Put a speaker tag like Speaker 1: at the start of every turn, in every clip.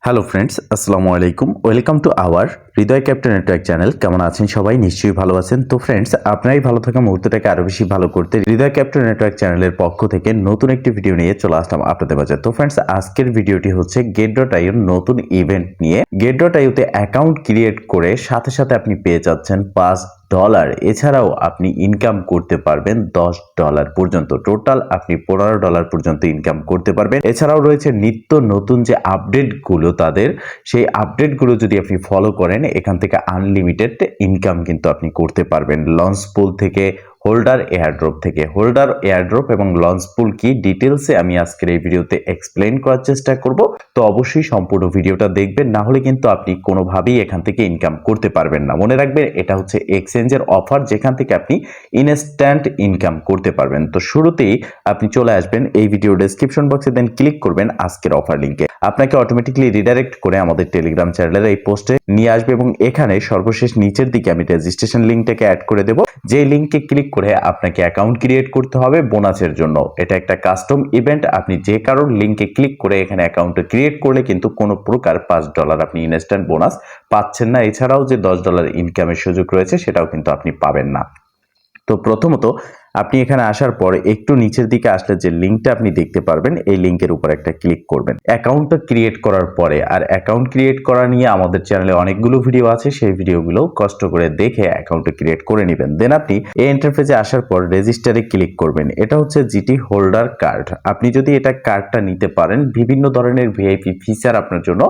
Speaker 1: Hello friends আসসালামু আলাইকুম welcome to our Hridoy Captain Network channel কেমন আছেন সবাই? নিশ্চয়ই ভালো আছেন। তো ফ্রেন্ডস আপনারাই ভালো থাকা মুহূর্তটাকে আরও বেশি ভালো করতে হৃদয় ক্যাপ্টেন নেটওয়ার্ক চ্যানেলের পক্ষ থেকে নতুন একটি ভিডিও নিয়ে চলে আসলাম আপনাদের মাঝে। তো ফ্রেন্ডস আজকের ভিডিওটি হচ্ছে গেট ডট আইয়ের নতুন ইভেন্ট নিয়ে। গেট ডট আইওতে অ্যাকাউন্ট ক্রিয়েট করে সাথে সাথে আপনি পেয়ে যাচ্ছেন পাঁচ ডলার এছাড়াও আপনি ইনকাম করতে পারবেন দশ ডলার পর্যন্ত। টোটাল আপনি পনেরো ডলার পর্যন্ত ইনকাম করতে পারবেন। এছাড়াও রয়েছে নিত্য নতুন যে আপডেটগুলো তাদের, সেই আপডেটগুলো যদি আপনি ফলো করেন এখান থেকে আনলিমিটেড ইনকাম কিন্তু আপনি করতে পারবেন। লঞ্চ পুল থেকে হোল্ডার এয়ারড্রপ থেকে। হোল্ডার, এয়ারড্রপ এবং লঞ্চ পুল কি ডিটেলসে আমি আজকের এই ভিডিওতে এক্সপ্লেন করার চেষ্টা করব। তো অবশ্যই সম্পূর্ণ ভিডিওটা দেখবেন, না হলে কিন্তু আপনি কোনোভাবেই এখান থেকে ইনকাম করতে পারবেন না। মনে রাখবেন, এটা হচ্ছে এক্সচেঞ্জের অফার যেখান থেকে আপনি ইনস্ট্যান্ট ইনকাম করতে পারবেন। তো শুরুতেই আপনি চলে আসবেন এই ভিডিও ডেসক্রিপশন বক্সে দেন ক্লিক করবেন আজকের অফার লিঙ্কে আপনাকে অটোমেটিকলি রিডাইরেক্ট করে আমাদের টেলিগ্রাম চ্যানেলের এই পোস্টে নিয়ে আসবে এবং এখানে সর্বশেষ নিচের দিকে আমি রেজিস্ট্রেশন লিঙ্কটাকে অ্যাড করে দেবো। যে লিঙ্কে ক্লিক করে আপনাকে অ্যাকাউন্ট ক্রিয়েট করতে হবে বোনাসের জন্য। এটা একটা কাস্টম ইভেন্ট আপনি যে কারোর লিঙ্কে ক্লিক করে এখানে অ্যাকাউন্টটা ক্রিয়েট করলে কিন্তু কোনো প্রকার পাঁচ ডলার আপনি ইনস্ট্যান্ট বোনাস পাচ্ছেন না। এছাড়াও যে দশ ডলার ইনকামের সুযোগ রয়েছে, সেটাও কিন্তু আপনি পাবেন না। তো প্রথমত আপনি এখানে আসার পর একটু নিচের দিকে আসলে যে লিঙ্কটা আপনি দেখতে পারবেন, এই লিঙ্কের উপর একটা ক্লিক করবেন। অ্যাকাউন্টটা ক্রিয়েট করার পরে, আর অ্যাকাউন্ট ক্রিয়েট করা নিয়ে আমাদের চ্যানেলে অনেকগুলো ভিডিও আছে, সেই ভিডিওগুলো কষ্ট করে দেখে অ্যাকাউন্টটা ক্রিয়েট করে নেবেন। দেন আপনি এই ইন্টারফেসে আসার পর রেজিস্টারে ক্লিক করবেন। এটা হচ্ছে জিটি হোল্ডার কার্ড আপনি যদি এটা কার্ডটা নিতে পারেন, বিভিন্ন ধরনের ভিআইপি ফিচার আপনার জন্য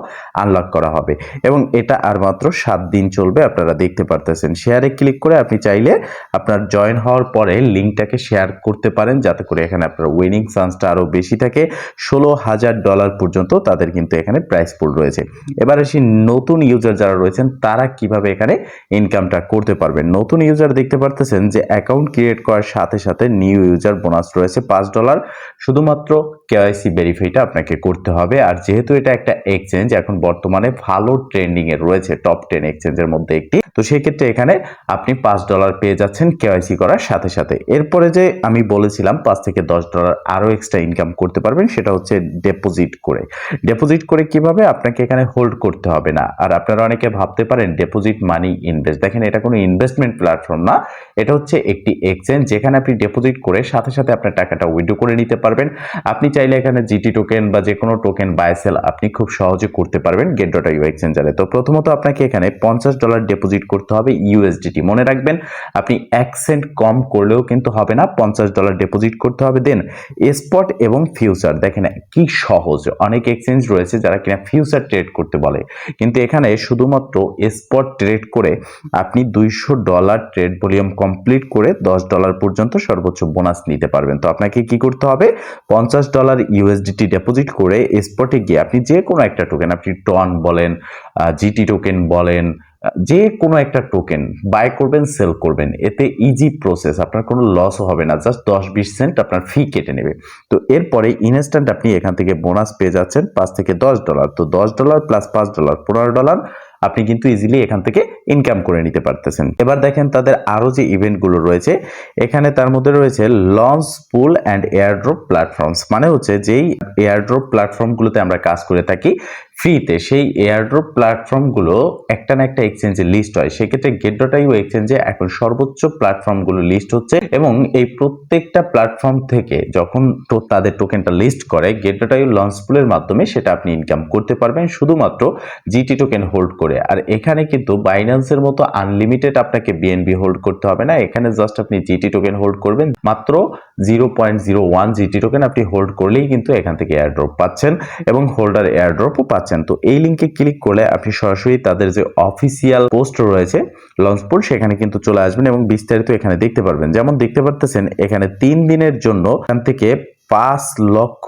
Speaker 1: আনলক করা হবে। এবং এটা আর মাত্র সাত দিন চলবে, আপনারা দেখতে পারতেছেন। শেয়ারে ক্লিক করে আপনি চাইলে আপনার জয়েন হওয়ার পরে লিঙ্কটাকে শেয়ার করতে পারেন, যাতে করে এখানে আপনার উইনিং চান্সটা আরও বেশি থাকে। ষোলো হাজার ডলার পর্যন্ত তাদের কিন্তু এখানে প্রাইস পুল রয়েছে। এবার আসি নতুন ইউজার যারা রয়েছেন, তারা কীভাবে এখানে ইনকামটা করতে পারবেন? নতুন ইউজার দেখতে পারতেছেন যে অ্যাকাউন্ট ক্রিয়েট করার সাথে সাথে নিউ ইউজার বোনাস রয়েছে পাঁচ ডলার শুধুমাত্র কেওয়াইসি ভেরিফাইটা আপনাকে করতে হবে। আর যেহেতু এটা একটা এক্সচেঞ্জ এখন বর্তমানে ভালো ট্রেন্ডিং এ রয়েছে টপ টেন এক্সচেঞ্জের মধ্যে একটি। তো সেক্ষেত্রে এখানে আপনি পাঁচ ডলার পেয়ে যাচ্ছেন কেওয়াইসি করার সাথে সাথে। এরপরে যে আমি বলেছিলাম পাঁচ থেকে দশ ডলার আরও এক্সট্রা ইনকাম করতে পারবেন, সেটা হচ্ছে ডেপোজিট করে। ডেপোজিট করে কীভাবে? আপনাকে এখানে হোল্ড করতে হবে না। আর আপনারা অনেকে ভাবতে পারেন ডেপোজিট মানি ইনভেস্ট দেখেন, এটা কোনো ইনভেস্টমেন্ট প্ল্যাটফর্ম না। এটা হচ্ছে একটি এক্সচেঞ্জ যেখানে আপনি ডেপোজিট করে সাথে সাথে আপনার টাকাটা উইড্রো করে নিতে পারবেন। আপনি চাইলে এখানে জিটি টোকেন বা যে কোনো টোকেন বাই সেল আপনি খুব সহজে করতে পারবেন গেট ডট ইউ এক্সচেঞ্জারে তো প্রথমত আপনাকে এখানে পঞ্চাশ ডলার ডেপোজিট করতে হবে ইউএসডিটি মনে রাখবেন, আপনি এক সেন্ট কম করলেও কিন্তু হবে না, পঞ্চাশ ডলার ডিপোজিট করতে হবে দেন স্পট এবং ফিউচার দেখেন কি সহজ, অনেক এক্সচেঞ্জ রয়েছে যারা কিনা ফিউচার ট্রেড করতে বলে। কিন্তু এখানে শুধুমাত্র স্পট ট্রেড করে আপনি দুইশো ডলার ট্রেড ভলিউম কমপ্লিট করে দশ ডলার পর্যন্ত সর্বোচ্চ বোনাস নিতে পারবেন। তো আপনাকে কি করতে হবে? পঞ্চাশ ডলার ইউএসডিটি ডিপোজিট করে স্পটে গিয়ে আপনি যে কোনো একটা টোকেন আপনি টন বলেন জিটি টোকেন বলেন যে কোনো একটা টোকেন বাই করবেন সেল করবেন, এতে ইজি প্রসেস আপনার কোনো লসও হবে না জাস্ট দশ বিশ সেন্ট আপনার ফি কেটে নেবে। তো এরপরে ইনস্ট্যান্ট আপনি এখান থেকে বোনাস পেয়ে যাচ্ছেন পাঁচ থেকে দশ ডলার তো দশ ডলার প্লাস পাঁচ ডলার পনেরো ডলার আপনি কিন্তু ইজিলি এখান থেকে ইনকাম করে নিতে পারতেছেন। এবার দেখেন তাদের আরও যে ইভেন্টগুলো রয়েছে, এখানে তার মধ্যে রয়েছে launch pool and airdrop platforms মানে হচ্ছে যেই এয়ারড্রপ প্ল্যাটফর্মগুলোতে আমরা কাজ করে থাকি ফ্রিতে সেই এয়ারড্রপ প্ল্যাটফর্মগুলো একটা না একটা এক্সচেঞ্জে লিস্ট হয়। সেক্ষেত্রে গেট ডট আইও এক্সচেঞ্জে এখন সর্বোচ্চ প্ল্যাটফর্মগুলো লিস্ট হচ্ছে এবং এই প্রত্যেকটা প্ল্যাটফর্ম থেকে যখন তাদের টোকেনটা লিস্ট করে গেট ডট আইও লঞ্চ পুলের মাধ্যমে সেটা আপনি ইনকাম করতে পারবেন। শুধুমাত্র জিটি টোকেন হোল্ড করে। আর এখানে কিন্তু বাইন্যান্সের মতো আনলিমিটেড আপনাকে বিএনবি হোল্ড করতে হবে না। এখানে জাস্ট আপনি জিটি টোকেন হোল্ড করবেন। মাত্র zero point zero one GT token আপনি হোল্ড করলেই কিন্তু এখান থেকে এয়ারড্রপ পাচ্ছেন এবং হোল্ডার এয়ারড্রপও পাচ্ছেন। তো এই লিঙ্কে ক্লিক করলে আপনি সরাসরি তাদের যে অফিসিয়াল পোস্ট রয়েছে লঞ্চপুর সেখানে কিন্তু চলে আসবেন এবং বিস্তারিত এখানে দেখতে পারবেন। যেমন দেখতে পারতেছেন, এখানে তিন দিনের জন্য এখান থেকে পাঁচ লক্ষ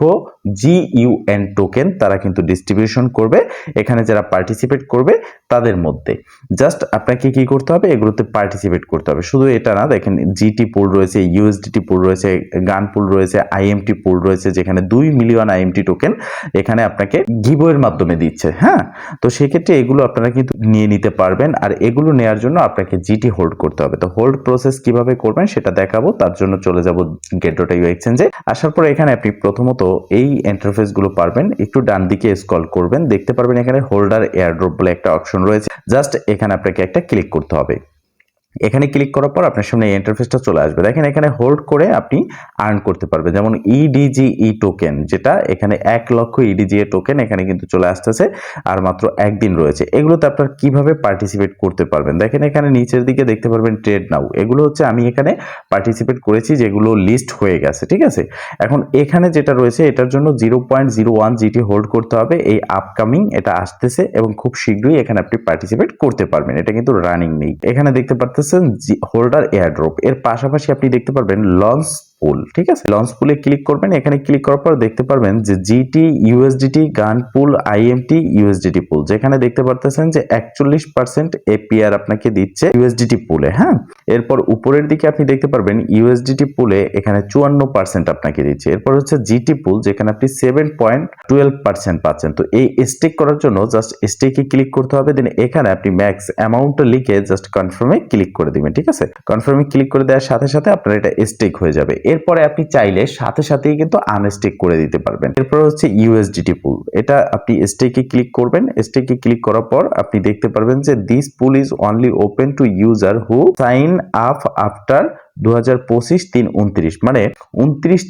Speaker 1: জিইউএন টোকেন তারা কিন্তু ডিস্ট্রিবিউশন করবে। এখানে যারা পার্টিসিপেট করবে, তাদের মধ্যে। জাস্ট আপনাকে কি করতে হবে? এগুলোতে পার্টিসিপেট করতে হবে। শুধু এটা না, দেখেন জিটি পুল রয়েছে ইউএসডিটি পুল রয়েছে গান পুল রয়েছে আইএমটি পুল রয়েছে, যেখানে দুই মিলিয়ন আইএমটি টোকেন এখানে আপনাকে গিবোয়ের মাধ্যমে দিচ্ছে হ্যাঁ? তো সেক্ষেত্রে এগুলো আপনারা কিন্তু নিয়ে নিতে পারবেন। আর এগুলো নেওয়ার জন্য আপনাকে জিটি হোল্ড করতে হবে। তো হোল্ড প্রসেস কীভাবে করবেন সেটা দেখাবো। তার জন্য চলে যাব গেট ডট এক্সচেঞ্জে আসার পরে এখানে আপনি প্রথমত এই ইন্টারফেসগুলো পারবেন। একটু ডান দিকে স্ক্রল করবেন। দেখতে পারবেন এখানে হোল্ডার এয়ারড্রপ বলে একটা অপশন রয়েছে। জাস্ট এখানে আপনাকে একটা ক্লিক করতে হবে। এখানে ক্লিক করার পর আপনার সামনে এই ইন্টারফেসটা চলে আসবে। দেখেন এখানে হোল্ড করে আপনি আর্ন করতে পারবেন। যেমন E ইডিজিই টোকেন যেটা এখানে এক লক্ষ ইডিজি ইডিজিএ টোকেন এখানে কিন্তু চলে আসতেছে, আর মাত্র একদিন রয়েছে। এগুলোতে আপনার কীভাবে পার্টিসিপেট করতে পারবেন? দেখেন এখানে নিচের দিকে দেখতে পারবেন ট্রেড নাও এগুলো হচ্ছে আমি এখানে পার্টিসিপেট করেছি, যেগুলো লিস্ট হয়ে গেছে, ঠিক আছে? এখন এখানে যেটা রয়েছে, এটার জন্য zero point zero one GT hold করতে হবে। এই আপকামিং এটা আসতেছে এবং খুব শীঘ্রই এখানে আপনি পার্টিসিপেট করতে পারবেন। এটা কিন্তু রানিং নেই। এখানে দেখতে পারতেছেন হোল্ডার এয়ারড্রপ এর পাশাপাশি আপনি দেখতে পারবেন লঞ্চ পুল ঠিক আছে? লঞ্চ পুলে ক্লিক করবেন, এখানে ক্লিক করার পর দেখতে পারবেন যে জিটি ইউএসডিটি গান পুল আইএমটি ইউএসডিটি পুল যেখানে দেখতে পারতেছেন যে একচল্লিশ পার্সেন্ট এপিআর আপনাকে দিচ্ছে ইউএসডিটি পুলে হ্যাঁ? এরপর উপরের দিকে আপনি দেখতে পারবেন ইউএসডিটি পুলে এখানে চুয়ান্ন পার্সেন্ট আপনাকে দিচ্ছে। এরপর হচ্ছে জিটি পুল যেখানে আপনি সেভেন পয়েন্ট টুয়েলভ পার্সেন্ট পাচ্ছেন। তো এই স্টেক করার জন্য জাস্ট স্টেকে ক্লিক করতে হবে দেন এখানে আপনি ম্যাক্স অ্যামাউন্টটা লিখে জাস্ট কনফার্মে ক্লিক করে দিবেন, ঠিক আছে? কনফার্মে ক্লিক করে দেওয়ার সাথে সাথে আপনার এটা স্টেক হয়ে যাবে। এরপরে আপনি চাইলে সাথে সাথেই কিন্তু আনস্টেক করে দিতে পারবেন। এরপর হচ্ছে ইউএসডিটি পুল এটা আপনি স্টেকে ক্লিক করবেন। স্টেকে ক্লিক করার পর আপনি দেখতে পারবেন যে this pool is only open to user who sign up after দু হাজার পঁচিশ, তিন মানে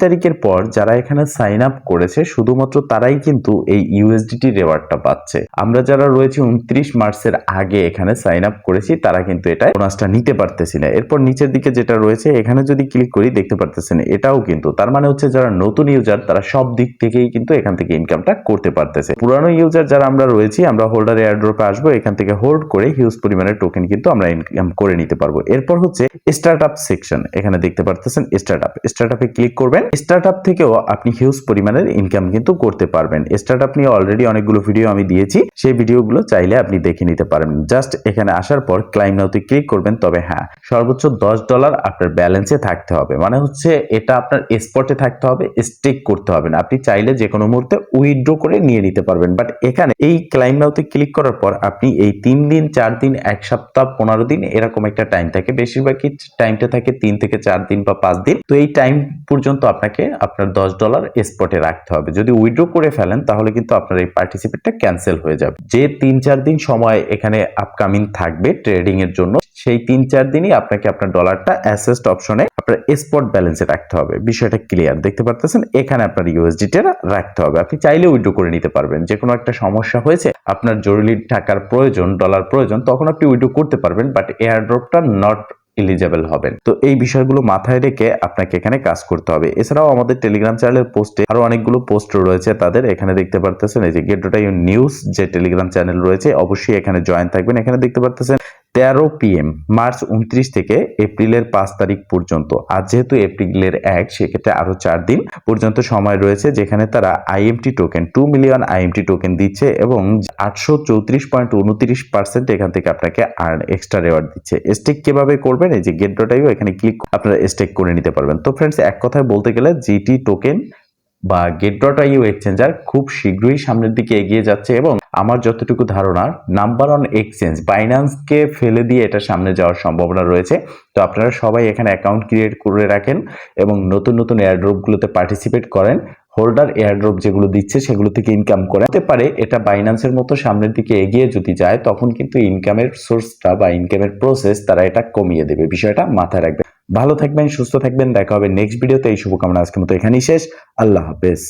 Speaker 1: তারিখের পর যারা এখানে সাইন আপ করেছে, শুধুমাত্র তারাই কিন্তু এই ইউএসডিটি রেওয়ার্ডটা পাচ্ছে। আমরা যারা রয়েছে উনত্রিশ মার্চের আগে এখানে সাইন আপ করেছি, তারা কিন্তু এটা বোনাসটা নিতে পারতেছি না। এরপর নিচের দিকে যেটা রয়েছে, এখানে যদি ক্লিক করি, দেখতে পারতেছেন এটাও কিন্তু, তার মানে হচ্ছে যারা নতুন ইউজার তারা সব দিক থেকেই কিন্তু এখান থেকে ইনকামটা করতে পারতেছে। পুরানো ইউজার যারা আমরা রয়েছি, আমরা হোল্ডার এয়ারড্রপে আসব, এখান থেকে হোল্ড করে হিউজ পরিমাণের টোকেন কিন্তু আমরা ইনকাম করে নিতে পারব। এরপর হচ্ছে স্টার্ট আপ সেকশন এখানে দেখতে পারতেছেন স্টার্ট আপ স্টার্ট আপে ক্লিক করবেন। স্টার্ট আপ থেকেও আপনি হিউজ পরিমাণের ইনকাম কিন্তু করতে পারবেন। স্টার্ট আপ নিয়ে অলরেডি অনেকগুলো ভিডিও আমি দিয়েছি। সেই ভিডিওগুলো চাইলে আপনি দেখে নিতে পারেন। জাস্ট এখানে আসার পর ক্লাইম নাওতে ক্লিক করবেন, তবে হ্যাঁ সর্বোচ্চ দশ ডলার আপনার ব্যালেন্সে থাকতে হবে। মানে হচ্ছে এটা আপনার স্পটে থাকতে হবে স্টেক করতে হবে না। আপনি চাইলে যে কোনো মুহূর্তে উইথড্র করে নিয়ে নিতে পারবেন। বাট এখানে এই ক্লাইম নাওতে ক্লিক করার পর আপনি এই তিন দিন, চার দিন, এক সপ্তাহ, পনেরো দিন এরকম একটা টাইম থাকে। বেশিরভাগই টাইমটা থাকে তিন থেকে চার দিন বা পাঁচ দিন। তো এই টাইম পর্যন্ত আপনাকে আপনার দশ ডলার স্পটে রাখতে হবে। যদি উইড্রো করে ফেলেন, তাহলে কিন্তু আপনার এই পার্টিসিপেটটা ক্যান্সেল হয়ে যাবে। যে তিন চার দিন সময় এখানে আপকামিং থাকবে ট্রেডিং এর জন্য, সেই তিন চার দিনই আপনাকে আপনার ডলারটা অ্যাসেস্ট অপশনে আপনার স্পট ব্যালেন্সে রাখতে হবে। বিষয়টা ক্লিয়ার দেখতে পারতেছেন? এখানে আপনার ইউএসডিটা রাখতে হবে। আপনি চাইলে উইড্রো করে নিতে পারবেন। যে কোনো একটা সমস্যা হয়েছে, আপনার জরুরি টাকার প্রয়োজন ডলার প্রয়োজন, তখন আপনি উইড্রো করতে পারবেন বাট এয়ারড্রপটা নট এলিজেবল হবেন। তো এই বিষয়গুলো মাথায় রেখে আপনাকে এখানে কাজ করতে হবে। এছাড়াও আমাদের টেলিগ্রাম চ্যানেলের পোস্টে আরও অনেকগুলো পোস্ট রয়েছে তাদের। এখানে দেখতে পারতেছেন এই যে গেট ডোটা নিউজ যে টেলিগ্রাম চ্যানেল রয়েছে, অবশ্যই এখানে জয়েন থাকবেন। এখানে দেখতে পারতেছেন তেরো পিএম মার্চ উনত্রিশ থেকে এপ্রিলের পাঁচ তারিখ পর্যন্ত। আজ যেহেতু এপ্রিলের এক, সেক্ষেত্রে আরও চার দিন পর্যন্ত সময় রয়েছে, যেখানে তারা IMT token two million IMT token দিচ্ছে এবং আটশো চৌত্রিশ পয়েন্ট উনত্রিশ পার্সেন্ট এখান থেকে আপনাকে আর্ন এক্সট্রা রেওয়ার্ড দিচ্ছে। স্টেক কীভাবে করবেন? এই যে গেট ডটাইও এখানে ক্লিক আপনারা স্টেক করে নিতে পারবেন। তো ফ্রেন্ডস এক কথায় বলতে গেলে জিটি টোকেন বা গেট ডট আইও এক্সচেঞ্জার খুব শীঘ্রই সামনের দিকে এগিয়ে যাচ্ছে এবং আমার যতটুকু ধারণা নাম্বার অন এক্সচেঞ্জ বাইন্যান্সকে ফেলে দিয়ে এটা সামনে যাওয়ার সম্ভাবনা রয়েছে। তো আপনারা সবাই এখানে অ্যাকাউন্ট ক্রিয়েট করে রাখেন এবং নতুন নতুন এয়ারড্রপগুলোতে পার্টিসিপেট করেন। হোল্ডার এয়ারড্রপ যেগুলো দিচ্ছে সেগুলো থেকে ইনকাম করে হতে পারে এটা বাইন্যান্সের মতো সামনের দিকে এগিয়ে যদি যায়, তখন কিন্তু ইনকামের সোর্সটা বা ইনকামের প্রসেস তারা এটা কমিয়ে দেবে। বিষয়টা মাথায় রাখবেন। ভালো থাকবেন, সুস্থ থাকবেন। দেখা হবে নেক্সট ভিডিওতে এই শুভকামনা আজকের মতো এখানেই শেষ। আল্লাহ হাফেজ।